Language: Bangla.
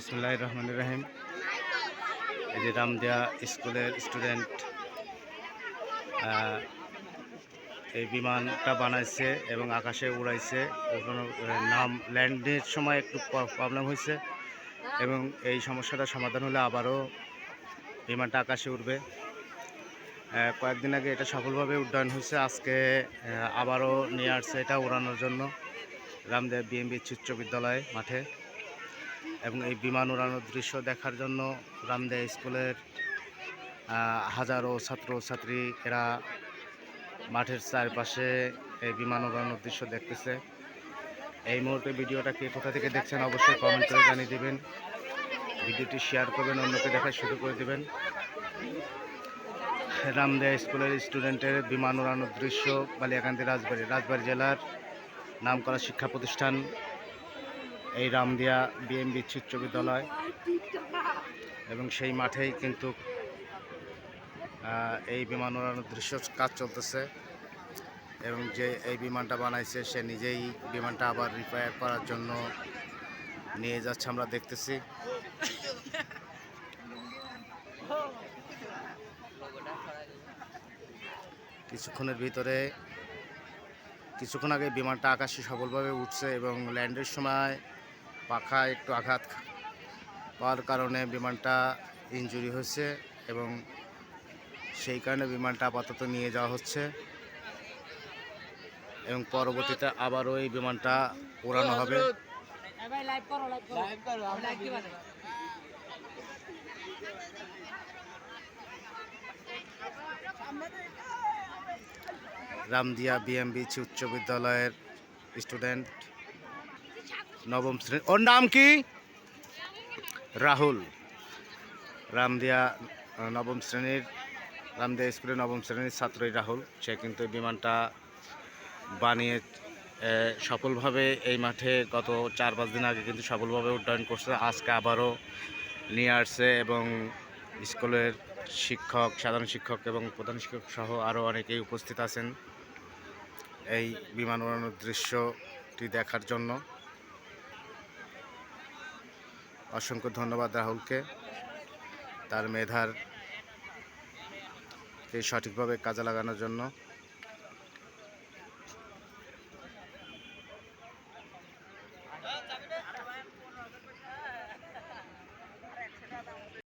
বিসমুল্লাহ রহমান রাহিম। এই যে রামদিয়া স্কুলের স্টুডেন্ট এই বিমানটা বানাইছে এবং আকাশে উড়াইছে। ওখানে নাম, ল্যান্ডের সময় একটু প্রবলেম হয়েছে এবং এই সমস্যাটা সমাধান হলে আবারও বিমানটা আকাশে উঠবে কয়েকদিন আগে এটা সফলভাবে উড্ডয়ন হয়েছে। আজকে আবারও নিয়ে আসছে এটা উড়ানোর জন্য রামদেব বিএমবি উচ্চ বিদ্যালয় মাঠে। এবং এই বিমান উড়ানোর দৃশ্য দেখার জন্য রামদেব স্কুলের হাজারো ছাত্র ছাত্রী এরা মাঠের চারপাশে এই বিমান উড়ানোর দৃশ্য দেখতেছে। এই মুহূর্তে ভিডিওটা কে কোথা থেকে দেখছেন অবশ্যই কমেন্ট করে জানিয়ে দেবেন। ভিডিওটি শেয়ার করবেন, অন্যকে দেখা শুরু করে দেবেন। রামদেয়া স্কুলের স্টুডেন্টের বিমান উড়ানোর দৃশ্য বালিয়াকান্দি রাজবাড়ি রাজবাড়ি জেলার নামকরা শিক্ষা প্রতিষ্ঠান এই রামদিয়া বিএমবি উচ্চ বিদ্যালয় এবং সেই মাঠেই কিন্তু এই বিমান উড়ানোর দৃশ্য কাজ চলতেছে। এবং যে এই বিমানটা বানাইছে, সে নিজেই বিমানটা আবার রিপেয়ার করার জন্য নিয়ে যাচ্ছে আমরা দেখতেছি। কিছুক্ষণের ভিতরে, কিছুক্ষণ আগে বিমানটা আকাশে সফলভাবে উঠছে এবং ল্যান্ডের সময় পাখা একটু আঘাত পাওয়ার কারণে বিমানটা ইনজুরি হয়েছে এবং সেই কারণে বিমানটা আপাতত নিয়ে যাওয়া হচ্ছে এবং পরবর্তীতে আবারও এই বিমানটা উড়ানো হবে। রামদিয়া বিএমবি উচ্চ বিদ্যালয়ের স্টুডেন্ট নবম শ্রেণি। ওর নাম কি? রাহুল। রামদিয়া নবম শ্রেণির, রামদিয়া স্কুলের নবম শ্রেণির ছাত্রই রাহুল। সে কিন্তু বিমানটা বানিয়ে সফলভাবে এই মাঠে গত চার পাঁচ দিন আগে কিন্তু সফলভাবে উড্ডয়ন করছে। আজকে আবারও নিয়ে আসছে এবং স্কুলের শিক্ষক, সাধারণ শিক্ষক এবং প্রধান শিক্ষক সহ আরও অনেকেই উপস্থিত আছেন এই বিমান উড়ানোর দৃশ্যটি দেখার জন্য। অসংখ্য ধন্যবাদ রাহুলকে। তার মেধার সঠিকভাবে কাজে লাগানোর জন্য।